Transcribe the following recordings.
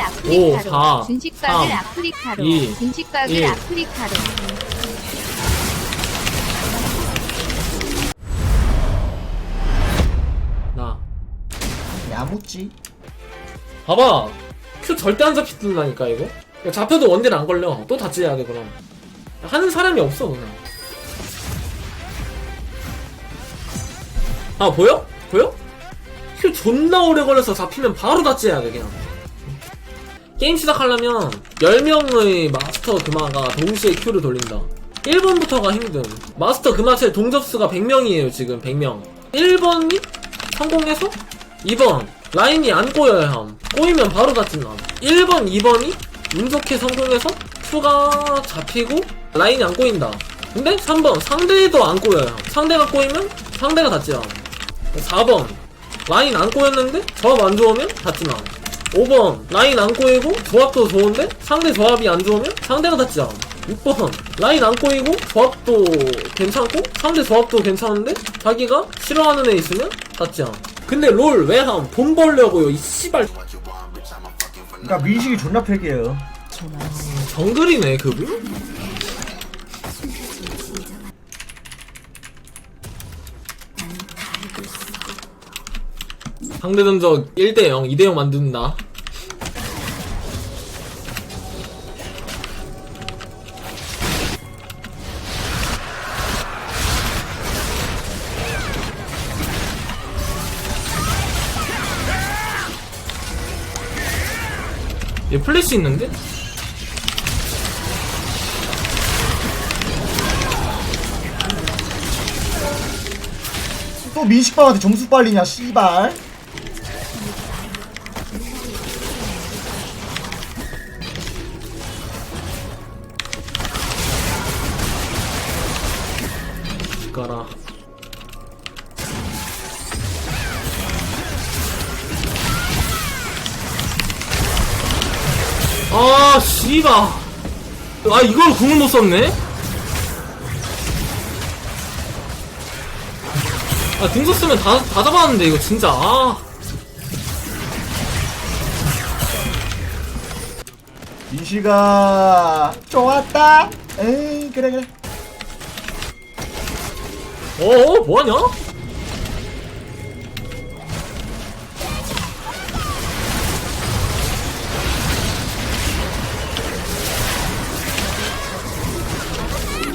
아프리카로 사, 준식박을 삼, 아프리카로 이, 준식박을 일. 아프리카로. 나. 야무지. 봐봐. 큐 절대 안 잡히던다니까 이거? 이거 잡혀도 원딜 안 걸려. 또 다치해야 돼 그럼. 하는 사람이 없어 그냥. 아 보여? 보여? 큐 존나 오래 걸려서 잡히면 바로 다치해야 돼 그냥 게임 시작하려면 10명의 마스터 금화가 동시에 큐를 돌린다. 1번부터가 힘듦. 마스터 금화체 동접수가 100명이에요 지금 100명. 1번이 성공해서 2번 라인이 안 꼬여야 함. 꼬이면 바로 다친다 1번 2번이 운 좋게 성공해서 큐가 잡히고 라인이 안 꼬인다. 근데 3번 상대도 안 꼬여야 함. 상대가 꼬이면 상대가 다치라 함. 4번 라인 안 꼬였는데 안 좋으면 다치나 5번 라인 안 꼬이고 조합도 좋은데? 상대 조합이 안 좋으면 상대가 다치자 6번 라인 안 꼬이고 조합도 괜찮고 상대 조합도 괜찮은데 자기가 싫어하는 애 있으면 다치자 근데 롤 왜 함? 돈 벌려고요 이 씨발. 그니까 민식이 존나 팩이에요. 정글이네 그분? 상대 전적 1대0 2대0 만든다 얘 플래시 있는데? 또 민식방한테 점수 빨리냐 씨발 아, 씨발. 아, 이걸 궁을 못 썼네? 아, 등 썼으면 다, 다 잡았는데, 이거 진짜. 아. 민식아 좋았다 에이 그래 그래 어, 뭐하냐?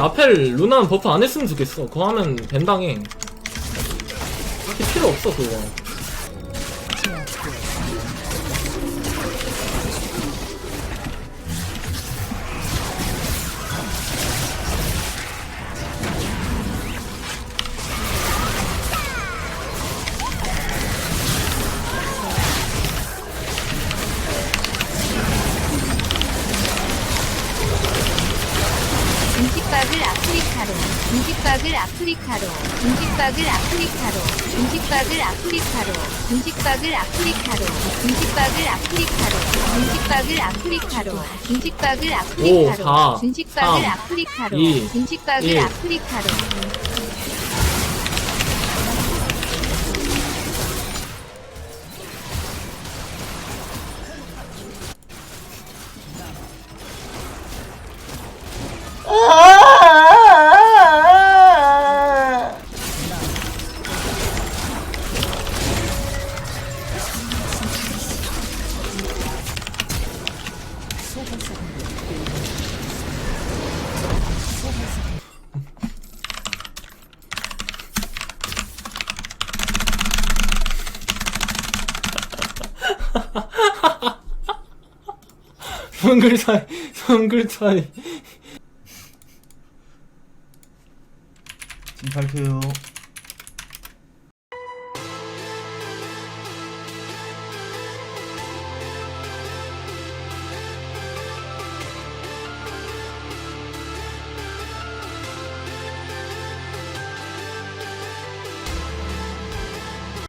아펠 루나는 버프 안 했으면 좋겠어. 그거 하면 벤당해. 그렇게 필요 없어, 그거. 준식박을 아프리카로 준식박을 아프리카로 준식박을 아프리카로 준식박을 아프리카로 준식박을 아프리카로 준식박을 아프리카로 준식박을 아프리카로 삼, 아프리카로 일. 아프리카로 아 성글 차이, 성글 차이. 지금 발표요